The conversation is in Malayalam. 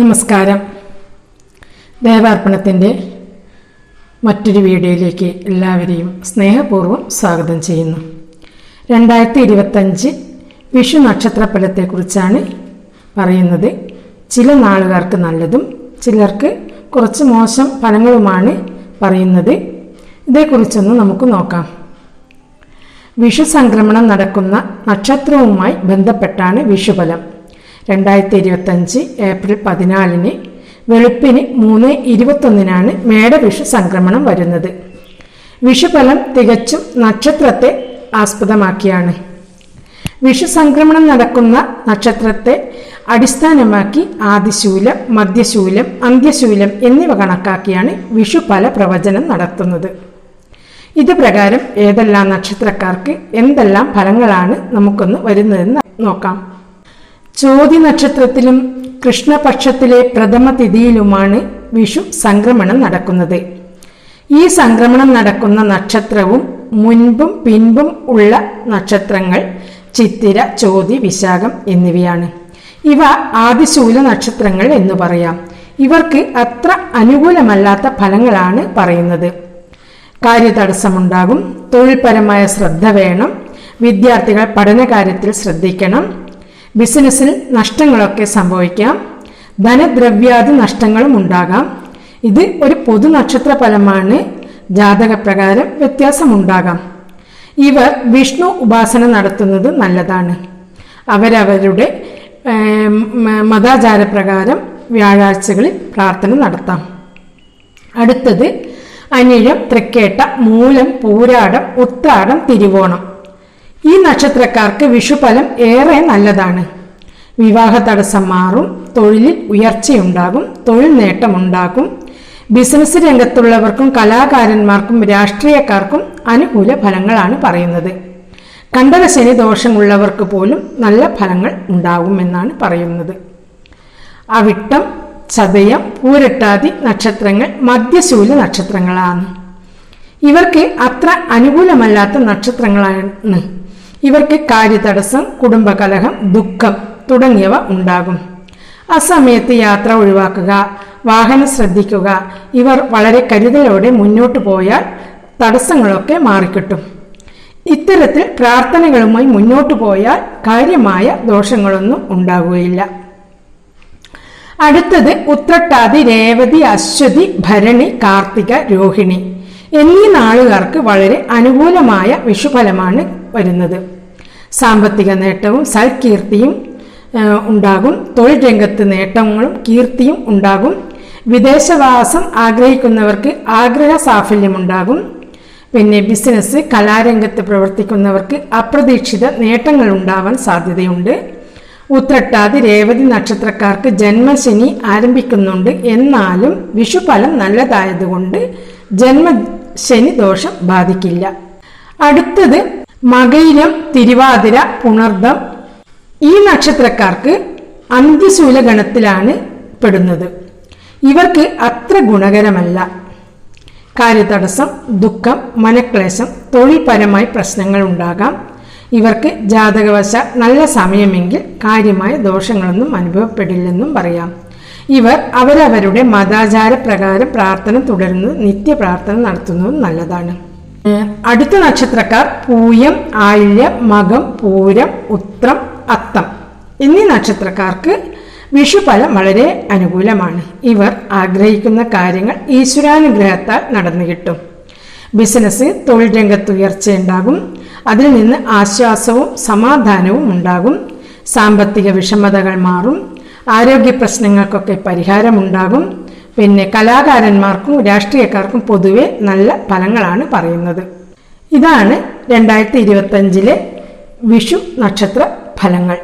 നമസ്കാരം. ദേവാർപ്പണത്തിന്റെ മറ്റൊരു വീഡിയോയിലേക്ക് എല്ലാവരെയും സ്നേഹപൂർവം സ്വാഗതം ചെയ്യുന്നു. രണ്ടായിരത്തി ഇരുപത്തഞ്ച് വിഷു നക്ഷത്രഫലത്തെക്കുറിച്ചാണ് പറയുന്നത്. ചില നാളുകാർക്ക് നല്ലതും ചിലർക്ക് കുറച്ച് മോശം ഫലങ്ങളുമാണ് പറയുന്നത്. ഇതേക്കുറിച്ചൊന്ന് നമുക്ക് നോക്കാം. വിഷു സംക്രമണം നടക്കുന്ന നക്ഷത്രവുമായി ബന്ധപ്പെട്ടാണ് വിഷുഫലം. രണ്ടായിരത്തി ഇരുപത്തഞ്ച് ഏപ്രിൽ പതിനാലിന് വെളുപ്പിന് മൂന്ന് ഇരുപത്തൊന്നിനാണ് മേടവിഷു സംക്രമണം വരുന്നത്. വിഷുഫലം തികച്ചും നക്ഷത്രത്തെ ആസ്പദമാക്കിയാണ്. വിഷു സംക്രമണം നടക്കുന്ന നക്ഷത്രത്തെ അടിസ്ഥാനമാക്കി ആദിശൂലം മധ്യശൂലം അന്ത്യശൂലം എന്നിവ കണക്കാക്കിയാണ് വിഷുഫല പ്രവചനം നടത്തുന്നത്. ഇത് പ്രകാരം ഏതെല്ലാം നക്ഷത്രക്കാർക്ക് എന്തെല്ലാം ഫലങ്ങളാണ് നമുക്കൊന്ന് വരുന്നതെന്ന് നോക്കാം. ചോതി നക്ഷത്രത്തിലും കൃഷ്ണപക്ഷത്തിലെ പ്രഥമ തിഥിയിലുമാണ് വിഷു സംക്രമണം നടക്കുന്നത്. ഈ സംക്രമണം നടക്കുന്ന നക്ഷത്രവും മുൻപും പിൻപും ഉള്ള നക്ഷത്രങ്ങൾ ചിത്തിര ചോതി വിശാഖം എന്നിവയാണ്. ഇവ ആദിശൂല നക്ഷത്രങ്ങൾ എന്ന് പറയാം. ഇവർക്ക് അത്ര അനുകൂലമല്ലാത്ത ഫലങ്ങളാണ് പറയുന്നത്. കാര്യതടസ്സമുണ്ടാകും. തൊഴിൽപരമായ ശ്രദ്ധ വേണം. വിദ്യാർത്ഥികൾ പഠനകാര്യത്തിൽ ശ്രദ്ധിക്കണം. ബിസിനസ്സിൽ നഷ്ടങ്ങളൊക്കെ സംഭവിക്കാം. ധനദ്രവ്യാദി നഷ്ടങ്ങളും ഉണ്ടാകാം. ഇത് ഒരു പൊതു നക്ഷത്ര ഫലമാണ് ജാതകപ്രകാരം വ്യത്യാസമുണ്ടാകാം. ഇവർ വിഷ്ണു ഉപാസന നടത്തുന്നത് നല്ലതാണ്. അവരവരുടെ മതാചാരപ്രകാരം വ്യാഴാഴ്ചകളിൽ പ്രാർത്ഥന നടത്താം. അടുത്തത് അനിഴം തൃക്കേട്ട മൂലം പൂരാടം ഉത്രാടം തിരുവോണം. ഈ നക്ഷത്രക്കാർക്ക് വിഷുഫലം ഏറെ നല്ലതാണ്. വിവാഹ തടസ്സം മാറും തൊഴിലിൽ ഉയർച്ചയുണ്ടാകും തൊഴിൽ നേട്ടമുണ്ടാകും. ബിസിനസ് രംഗത്തുള്ളവർക്കും കലാകാരന്മാർക്കും രാഷ്ട്രീയക്കാർക്കും അനുകൂല ഫലങ്ങളാണ് പറയുന്നത്. കണ്ടകശനി ദോഷമുള്ളവർക്ക് പോലും നല്ല ഫലങ്ങൾ ഉണ്ടാകുമെന്നാണ് പറയുന്നത്. അവിട്ടം ചതയം പൂരട്ടാതി നക്ഷത്രങ്ങൾ മധ്യശൂല നക്ഷത്രങ്ങളാണ്. ഇവർക്ക് അത്ര അനുകൂലമല്ലാത്ത നക്ഷത്രങ്ങളാണ്. ഇവർക്ക് കാര്യതടസ്സം കുടുംബകലഹം ദുഃഖം തുടങ്ങിയവ ഉണ്ടാകും. അസമയത്ത് യാത്ര ഒഴിവാക്കുക വാഹനം ശ്രദ്ധിക്കുക ഇവർ വളരെ കരുതലോടെ മുന്നോട്ട് പോയാൽ തടസ്സങ്ങളൊക്കെ മാറിക്കിട്ടും. ഇത്തരത്തിൽ പ്രാർത്ഥനകളുമായി മുന്നോട്ട് പോയാൽ കാര്യമായ ദോഷങ്ങളൊന്നും ഉണ്ടാകുകയില്ല. അടുത്തത് ഉത്രട്ടാതി രേവതി അശ്വതി ഭരണി കാർത്തിക രോഹിണി. എന്നീ നാളുകാർക്ക് വളരെ അനുകൂലമായ വിഷുഫലമാണ് വരുന്നത്. സാമ്പത്തിക നേട്ടവും സൽകീർത്തിയും ഉണ്ടാകും. തൊഴിൽ രംഗത്ത് നേട്ടങ്ങളും കീർത്തിയും ഉണ്ടാകും. വിദേശവാസം ആഗ്രഹിക്കുന്നവർക്ക് ആഗ്രഹ സാഫല്യമുണ്ടാകും പിന്നെ ബിസിനസ് കലാരംഗത്ത് പ്രവർത്തിക്കുന്നവർക്ക് അപ്രതീക്ഷിത നേട്ടങ്ങൾ ഉണ്ടാവാൻ സാധ്യതയുണ്ട്. ഉത്രട്ടാതി രേവതി നക്ഷത്രക്കാർക്ക് ജന്മശനി ആരംഭിക്കുന്നുണ്ട്. എന്നാലും വിഷുഫലം നല്ലതായതുകൊണ്ട് ജന്മശനി ദോഷം ബാധിക്കില്ല. അടുത്തത് മകയിലം തിരുവാതിര പുണർദം. ഈ നക്ഷത്രക്കാർക്ക് അന്ത്യശൂല ഗണത്തിലാണ് പെടുന്നത്. ഇവർക്ക് അത്ര ഗുണകരമല്ല. കാര്യതടസ്സം ദുഃഖം മനക്ലേശം തൊഴിൽപരമായി പ്രശ്നങ്ങൾ ഉണ്ടാകാം. ഇവർക്ക് ജാതകവശ നല്ല സമയമെങ്കിൽ കാര്യമായ ദോഷങ്ങളൊന്നും അനുഭവപ്പെടില്ലെന്നും പറയാം. ഇവർ അവരവരുടെ മതാചാര പ്രകാരം പ്രാർത്ഥന തുടരുന്നത് നിത്യപ്രാർത്ഥന നടത്തുന്നതും നല്ലതാണ്. അടുത്ത നക്ഷത്രക്കാർ പൂയം ആയില്യം മകം പൂരം ഉത്രം അത്തം എന്നീ നക്ഷത്രക്കാർക്ക് വിഷുഫലം വളരെ അനുകൂലമാണ്. ഇവർ ആഗ്രഹിക്കുന്ന കാര്യങ്ങൾ ഈശ്വരാനുഗ്രഹത്താൽ നടന്നു കിട്ടും. ബിസിനസ് തൊഴിൽ രംഗത്ത് ഉയർച്ചയുണ്ടാകും അതിൽ നിന്ന് ആശ്വാസവും സമാധാനവും ഉണ്ടാകും. സാമ്പത്തിക വിഷമതകൾ മാറും. ആരോഗ്യ പ്രശ്നങ്ങൾക്കൊക്കെ പരിഹാരമുണ്ടാകും. പിന്നെ കലാകാരന്മാർക്കും രാഷ്ട്രീയക്കാർക്കും പൊതുവെ നല്ല ഫലങ്ങളാണ് പറയുന്നത്. ഇതാണ് രണ്ടായിരത്തി ഇരുപത്തഞ്ചിലെ വിഷു നക്ഷത്ര ഫലങ്ങൾ.